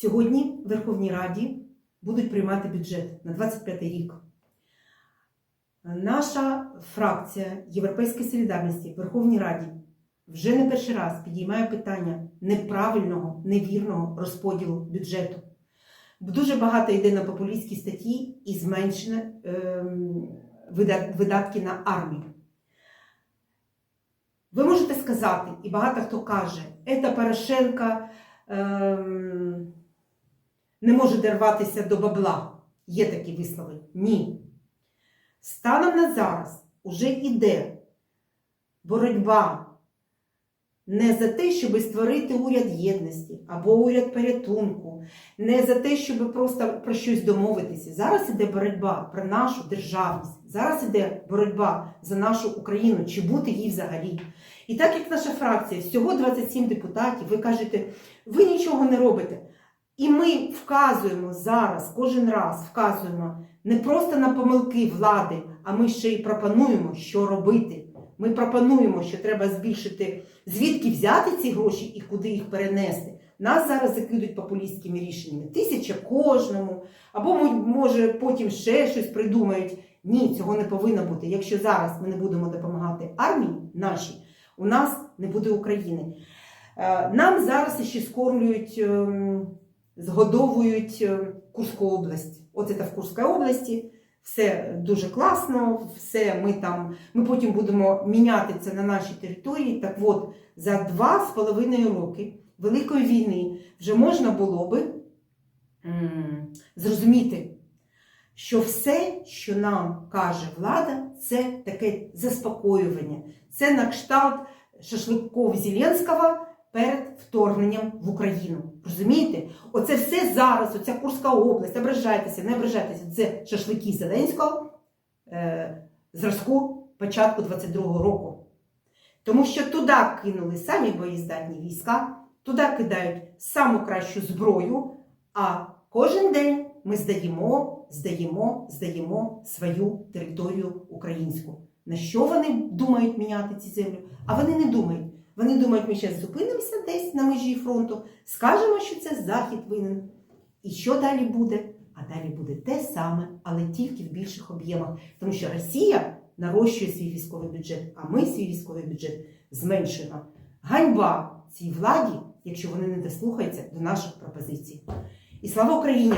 Сьогодні в Верховній Раді будуть приймати бюджет на 25 рік. Наша фракція Європейської солідарності в Верховній Раді вже не перший раз підіймає питання неправильного, невірного розподілу бюджету. Дуже багато йде на популістські статті і зменшені ем, вида- видатки на армію. Ви можете сказати, і багато хто каже, це Порошенка ем, не може дорватися до бабла. Є такі вислови. Ні. Станом на зараз уже йде боротьба не за те, щоб створити уряд єдності або уряд порятунку, не за те, щоб просто про щось домовитися. Зараз іде боротьба про нашу державність. Зараз іде боротьба за нашу Україну, чи бути їй взагалі. І так як наша фракція, всього 27 депутатів, ви кажете, ви нічого не робите. І ми вказуємо зараз, кожен раз вказуємо не просто на помилки влади, а ми ще й пропонуємо, що робити. Ми пропонуємо, що треба збільшити, звідки взяти ці гроші і куди їх перенести. Нас зараз закидуть популістськими рішеннями. Тисяча кожному, або мо- може потім ще щось придумають. Ні, цього не повинно бути. Якщо зараз ми не будемо допомагати армії нашій, у нас не буде України. Е, Нам зараз ще скормлюють, ем, згодовують е, Курську область. Оце це в Курській області. Все дуже класно, все ми там. Ми потім будемо міняти це на нашій території. Так от, за два з половиною роки Великої війни вже можна було би зрозуміти, що все, що нам каже влада, це таке заспокоювання. Це на кшталт шашликов Зеленського перед вторгненням в Україну. Розумієте? Оце все зараз, оця Курська область, ображайтеся, не ображайтеся, це шашлики Зеленського е, зразку початку 22-го року. Тому що туди кинули самі боєздатні війська, туди кидають саму кращу зброю, а кожен день ми здаємо, здаємо, здаємо свою територію українську. На що вони думають міняти ці землі? А вони не думають. Вони думають, ми зараз зупинимося десь на межі фронту, скажемо, що це Захід винен. І що далі буде? А далі буде те саме, але тільки в більших об'ємах. Тому що Росія нарощує свій військовий бюджет, а ми свій військовий бюджет зменшуємо. Ганьба цій владі, якщо вони не дослухаються до наших пропозицій. І слава Україні!